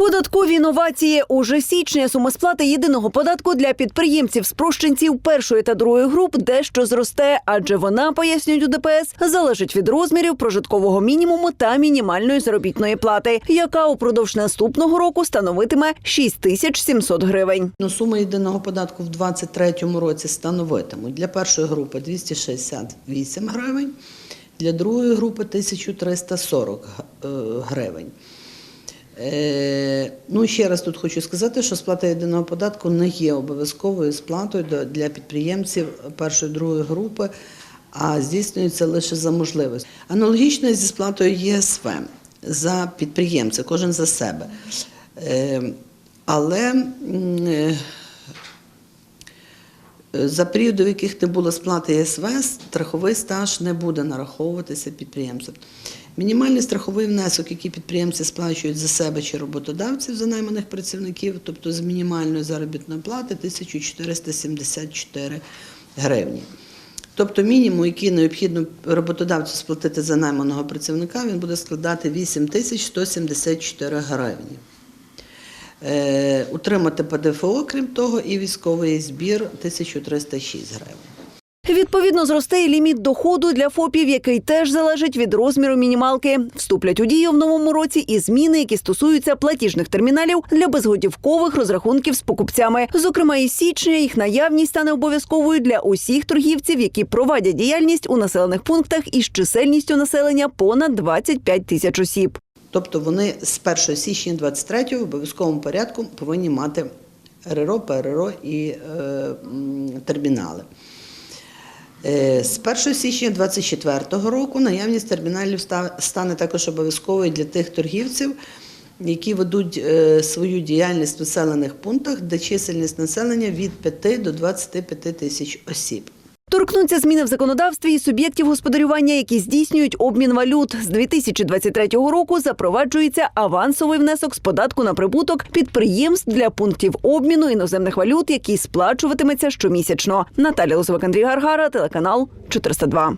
Податкові інновації уже січня сума сплати єдиного податку для підприємців спрощенців першої та другої груп дещо зросте, адже вона пояснюють у ДПС залежить від розмірів прожиткового мінімуму та мінімальної заробітної плати, яка упродовж наступного року становитиме 6 тисяч 700 гривень. Ну, сума єдиного податку в 2023 році становитимуть для першої групи 268 гривень, для другої групи 1340 г- е, гривень. Е, ну, ще раз тут хочу сказати, що сплата єдиного податку не є обов'язковою сплатою для підприємців першої другої групи, а здійснюється лише за можливості. Аналогічно зі сплатою ЄСВ за підприємця, кожен за себе. Е, але е, за періоди, в яких не було сплати ЄСВ, страховий стаж не буде нараховуватися підприємцям. Мінімальний страховий внесок, який підприємці сплачують за себе чи роботодавців за найманих працівників, тобто з мінімальної заробітної плати 1474 гривні. Тобто мінімум, який необхідно роботодавцю сплатити за найманого працівника, він буде складати 8174 гривні. Е, утримати ПДФО, крім того, і військовий збір 1306 гривень. Відповідно, зросте і ліміт доходу для ФОПів, який теж залежить від розміру мінімалки. Вступлять у дію в новому році і зміни, які стосуються платіжних терміналів для безготівкових розрахунків з покупцями. Зокрема, із січня їх наявність стане обов'язковою для усіх торгівців, які проводять діяльність у населених пунктах із чисельністю населення понад 25 тисяч осіб. Тобто вони з 1 січня 23 в обов'язковому порядку повинні мати РРО, ПРРО і е, термінали. Е, З 1 січня 2024 року наявність терміналів ста- стане також обов'язковою для тих торгівців, які ведуть е, свою діяльність в населених пунктах, де чисельність населення від 5 до 25 тисяч осіб. Торкнуться зміни в законодавстві і суб'єктів господарювання, які здійснюють обмін валют. З 2023 року запроваджується авансовий внесок з податку на прибуток підприємств для пунктів обміну іноземних валют, який сплачуватиметься щомісячно. Наталя Лозовик, Андрій Гаргара, телеканал 402.